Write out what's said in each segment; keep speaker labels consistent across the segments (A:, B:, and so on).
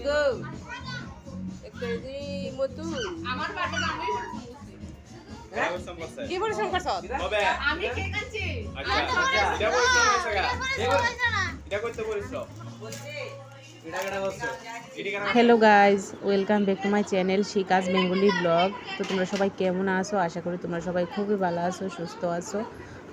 A: গো
B: আমার আমি
A: কি পরিশ্রম করছ
B: আমি
C: আচ্ছা এটা পরিশ্রম এটা করতে পরিশ্রম
D: hello guys welcome back to my channel Shikha's Bengali blog তো তোমরা সবাই কেমন আছো? আশা করি তোমরা সবাই খুবই ভালো আছো সুস্থ আছো।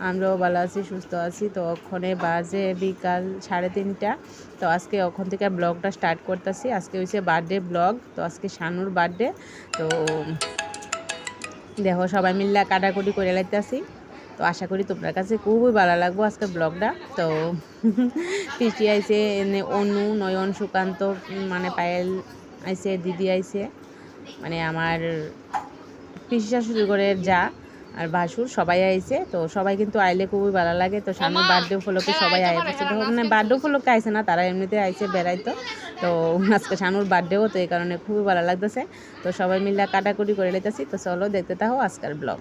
D: আমরাও ভালো আছি, সুস্থ আছি। তো ওখানে বাজে বিকাল সাড়ে তিনটা। তো আজকে ওখান থেকে ব্লগটা স্টার্ট করতেছি। আজকে হয়েছে বার্থডে ব্লগ তো আজকে শানুর বার্থডে তো দেখো সবাই মিল্লা কাটাকুটি করে লাইতেছি। তো আশা করি তোমার কাছে খুবই ভালো লাগবো আজকে ব্লগটা তো পিসি এনে অনু, নয়ন, সুকান্ত মানে পায়েল আইসে দিদি আইসে মানে আমার পিসি শাশুড়ি ঘরের যা। আর বাসুর সবাই আইছে তো সবাই কিন্তু আইলে খুবই ভালো লাগে। তো সামনে বার্থডে উপলক্ষে সবাই আইছে। তো মানে বার্থডে উপলক্ষে আইছে না তারা এমনিতে আইছে বেড়াইতো তো। আজকে শানুর বার্থডেও তো এই কারণে খুবই ভালো লাগতেছে। তো সবাই মিলে কাটাকুটি করে লেতেছি তো চলো দেখতে থাকো আজকের ব্লগ।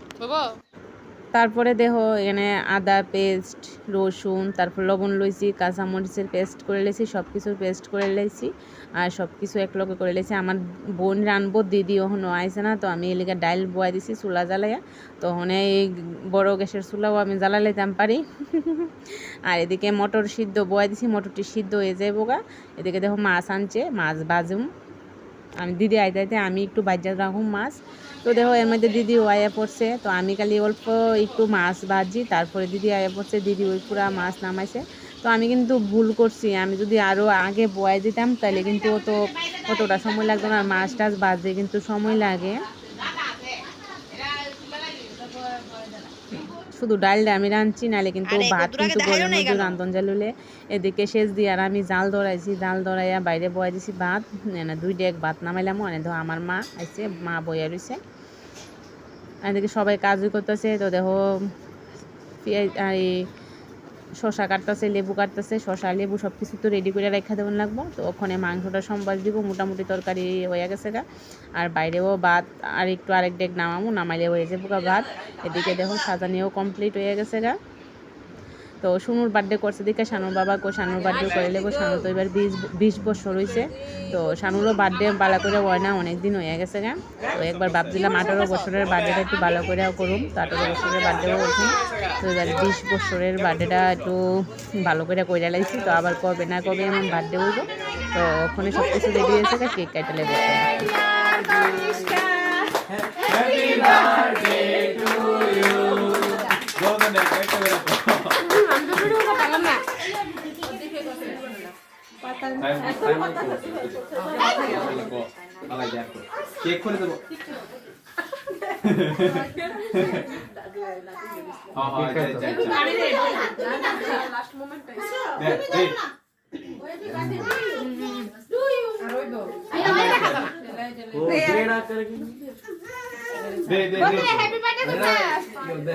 D: তারপরে দেখো এখানে আদা, পেস্ট, রসুন, তারপর লবণ লইছি, কাঁচামরিচের পেস্ট করে লেছি সব কিছুর পেস্ট করে লেছি, আর সব কিছু একলগে করে লেছি। আমার বোন রানবো দিদি ওখানে আইসে না, তো আমি এলিকে ডাইল বয়াই দিছি, চুলা জ্বালাইয়া। তো ওখানে এই বড় গ্যাসের চুলাও আমি জ্বালা লাইতাম পারি। আর এদিকে মটর সিদ্ধ বয়াই দিছি, মটরটি সিদ্ধ হয়ে যায় বোগা এদিকে দেখো মাছ আনছে, মাছ বাজুম আমি দিদি আইতে আইতে আমি একটু বাজার রাখুন মাছ। তো দেখো, এর মধ্যে দিদি আয়া পড়ছে। তো আমি খালি অল্প একটু মাছ ভাজি, তারপরে দিদি আয়া পড়ছে। দিদি ওই পুরা মাছ নামাইছে। তো আমি কিন্তু ভুল করছি। আমি যদি আরও আগে বয়ে দিতাম, তাহলে কিন্তু অত অতটা সময় লাগতো না। মাছ টাছ বাজে কিন্তু সময় লাগে। শুধু ডালটা আমি রাঁধছি নাহলে কিন্তু ভাত কিন্তু গরম মধ্যে রান্ধন জালুলে এদিকে সেচ দিয়ে আর আমি জাল ধরাইছি জাল ধরাইয়া বাইরে বয়া দিছি ভাত এনে দুই ডেক ভাত নামাইলাম মানে ধর আমার মা আইছে মা বয়া রইছে। এদিকে সবাই কাজই করতেছে তো দেখো পেঁয়াজ আর এই শশা কাটতেছে, লেবু কাটতেছে শশা লেবু সব কিছু তো রেডি করে রেখা দেবেন লাগবো। তো ওখানে মাংসটা সম্বাস দিব, মোটামুটি তরকারি হয়ে গেছে গা। আর বাইরেও ভাত, আর একটু আরেক ডেক নামামো, নামাইলে হয়ে যাব গা ভাত। এদিকে দেখো সাজানিও কমপ্লিট হয়ে গেছে গা। তো সোনুর বার্থডে করছে দিকে শানুর বাবা কো শানুর বার্থডে করে লেবো। শানু তো এবার বিশ বিশ বছর হয়েছে তো শানুরও বার্থডে ভালো করে হয় না অনেক দিন হয়ে গেছে গা। তো একবার ভাবছিলাম আঠারো বছরের বার্থডেটা একটু ভালো করে করুম। তো আঠারো বছরের বার্থডেও করছি। তো এবার বিশ বছরের বার্থডেটা একটু ভালো করে কইরা লাগছি তো আবার কবে না কবে এমন বার্থডে হইব। তো ওখানে সব কিছু রেডি হয়েছে কেক কাটা লেগে
C: কেক করে দেবো দে দে দে
A: হ্যাপি বার্থডে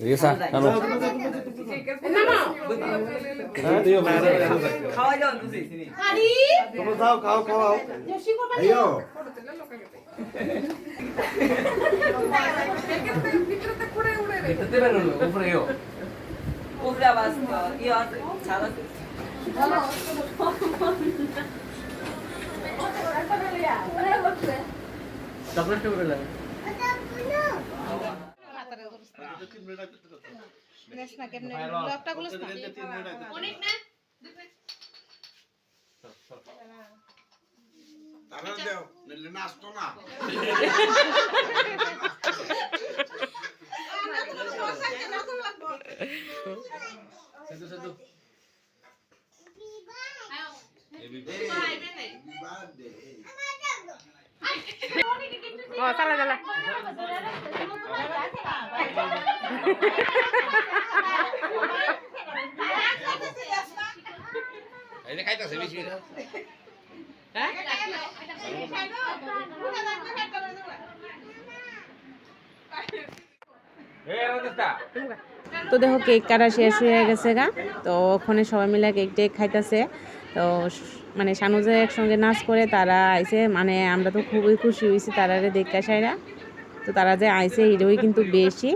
E: ব্যাগ
F: বার্থডে ওই এনে দেও
E: রেসা কানো
F: তোমরা যাও খাও খাও আইও
B: অনেক না?
F: তারা দেও নাহলে নাচতো না।
A: চালা
E: এটা খাইতাছে বেশি
A: হ্যাঁ
D: তো দেখো কেক কাটা শেষ হয়ে গেছে গা। তো ওখানে সবাই মিলে কেক টেক খাইতেছে। তো মানে সানুজে একসঙ্গে নাচ করে তারা আইছে। মানে আমরা তো খুবই খুশি হয়েছি তারা দেখা সাইরা তো তারা যে আইছে এটাই কিন্তু বেশি।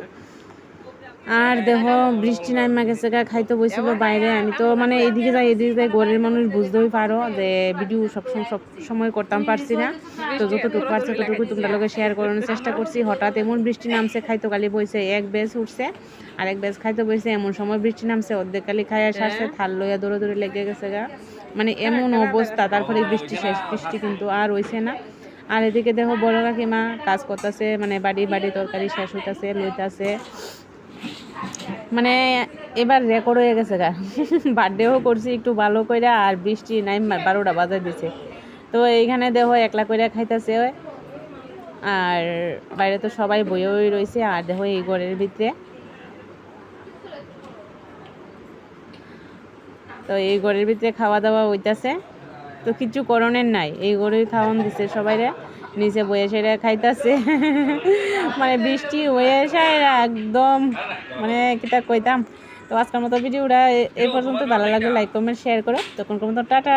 D: আর দেখো, বৃষ্টি নামা গেছে গা, খাইতে বসছিল বাইরে। আমি তো মানে এদিকে যাই এদিকে যাই, ঘরের মানুষ বুঝতেই পারো যে ভিডিও সবসময়, সব সময় করতাম পারছি না। তো যতটুকু পারছি ততটুকু তোমরা লোকে শেয়ার করানোর চেষ্টা করছি। হঠাৎ এমন বৃষ্টি নামছে, খাইতো কালি বইছে, এক বেজ উঠছে, আর এক বেজ খাইতে বইছে, এমন সময় বৃষ্টি নামছে, অর্ধেক কালি খাইয়া সারছে, থাল লইয়া দৌড়ে দৌড়ে লেগে গেছে গা। মানে এমন অবস্থা, তারপরে বৃষ্টি শেষ, বৃষ্টি কিন্তু আর হইছে না। আর এদিকে দেখো, বড় কাকিমা কাজ করতেছে মানে বাড়ি বাড়ি তরকারি শেষ হইতাছে, লইতাছে। মানে এবার রেকর্ড হয়ে গেছে গা। বার্থডেও করছি একটু ভালো কইরা, আর বৃষ্টি নাই বারোটা বাজার দিছে। তো এইখানে দেখো, একলা কইরা খাইতেছে আর বাইরে তো সবাই বইয়েই রয়েছে আর দেখো এই ঘরের ভিতরে। তো এই ঘরের ভিতরে খাওয়া দাওয়া হইতাছে। তো কিছু করণের নাই, এই ঘরেই খাওয়ান দিছে সবাইরে। নিচে বয়ে সেরে খাইতেছে। মানে বৃষ্টি হয়ে সাইরা একদম মানে কিতা কইতাম। তো আজকের মতো ভিডিওটা এই পর্যন্ত। ভালো লাগলে লাইক কমেন্ট শেয়ার করো। তখন কমেন্ট টাটা।